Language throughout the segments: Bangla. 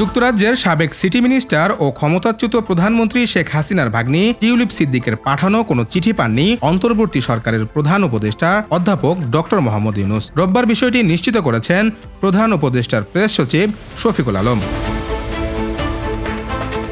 যুক্তরাজ্যের সাবেক সিটি মিনিস্টার ও ক্ষমতাচ্যুত প্রধানমন্ত্রী শেখ হাসিনার ভাগ্নি টিউলিপ সিদ্দিকের পাঠানো কোনো চিঠি পাননি অন্তর্বর্তী সরকারের প্রধান উপদেষ্টা অধ্যাপক ডক্টর মোহাম্মদ ইউনুস। রোববার বিষয়টি নিশ্চিত করেছেন প্রধান উপদেষ্টার প্রেস সচিব শফিকুল আলম।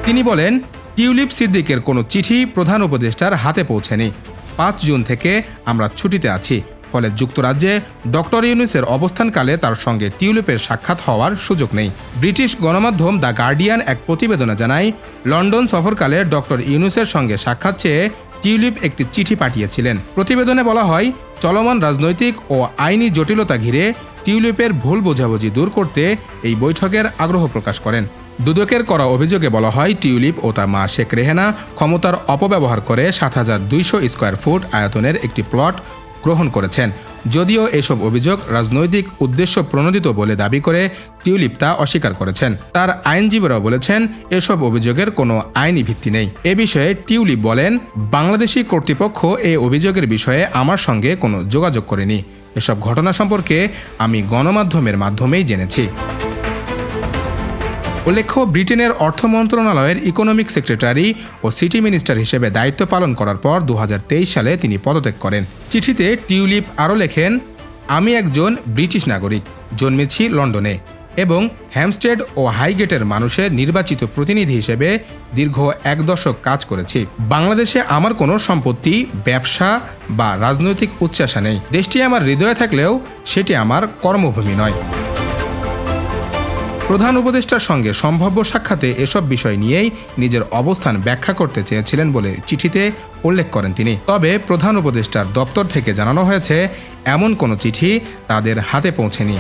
তিনি বলেন, টিউলিপ সিদ্দিকের কোনো চিঠি প্রধান উপদেষ্টার হাতে পৌঁছেনি। পাঁচ জুন থেকে আমরা ছুটিতে আছি। ফলে যুক্তরাজ্যে ডক্টর ইউনুসের অবস্থানকালে তার সঙ্গে টিউলিপের সাক্ষাৎ হওয়ার সুযোগ নেই। ব্রিটিশ গণমাধ্যম দ্য গার্ডিয়ান এক প্রতিবেদনে জানায়, লন্ডন সফরকালে ডক্টর ইউনুসের সঙ্গে সাক্ষাৎ চেয়ে টিউলিপ একটি চিঠি পাঠিয়েছিলেন। প্রতিবেদনে বলা হয়, চলমান রাজনৈতিক ও আইনি জটিলতা ঘিরে টিউলিপের ভুল বোঝাবুঝি দূর করতে এই বৈঠকের আগ্রহ প্রকাশ করেন। দুদকের করা অভিযোগে বলা হয়, টিউলিপ ও তার মা শেখ রেহেনা ক্ষমতার অপব্যবহার করে সাত হাজার দুইশো স্কোয়ার ফুট আয়তনের একটি প্লট গ্রহণ করেছেন। যদিও এসব অভিযোগ রাজনৈতিক উদ্দেশ্য প্রণোদিত বলে দাবি করে টিউলিপ তা অস্বীকার করেছেন। তার আইনজীবীরাও বলেছেন, এসব অভিযোগের কোনো আইনি ভিত্তি নেই। এ বিষয়ে টিউলিপ বলেন, বাংলাদেশি কর্তৃপক্ষ এই অভিযোগের বিষয়ে আমার সঙ্গে কোনো যোগাযোগ করেনি। এসব ঘটনা সম্পর্কে আমি গণমাধ্যমের মাধ্যমেই জেনেছি। উল্লেখ্য, ব্রিটেনের অর্থ মন্ত্রণালয়ের ইকোনমিক সেক্রেটারি ও সিটি মিনিস্টার হিসেবে দায়িত্ব পালন করার পর দু হাজার তেইশ সালে তিনি পদত্যাগ করেন। চিঠিতে টিউলিপ আরও লেখেন, আমি একজন ব্রিটিশ নাগরিক, জন্মেছি লন্ডনে এবং হ্যামস্টেড ও হাইগেটের মানুষের নির্বাচিত প্রতিনিধি হিসেবে দীর্ঘ এক দশক কাজ করেছি। বাংলাদেশে আমার কোনো সম্পত্তি, ব্যবসা বা রাজনৈতিক উচ্চাসা নেই। দেশটি আমার হৃদয়ে থাকলেও সেটি আমার কর্মভূমি নয়। প্রধান উপদেষ্টার সঙ্গে সম্ভাব্য সাক্ষাতে এসব বিষয় নিয়েই নিজের অবস্থান ব্যাখ্যা করতে চেয়েছিলেন বলে চিঠিতে উল্লেখ করেন তিনি। তবে প্রধান উপদেষ্টার দপ্তর থেকে জানানো হয়েছে, এমন কোনো চিঠি তাদের হাতে পৌঁছেনি।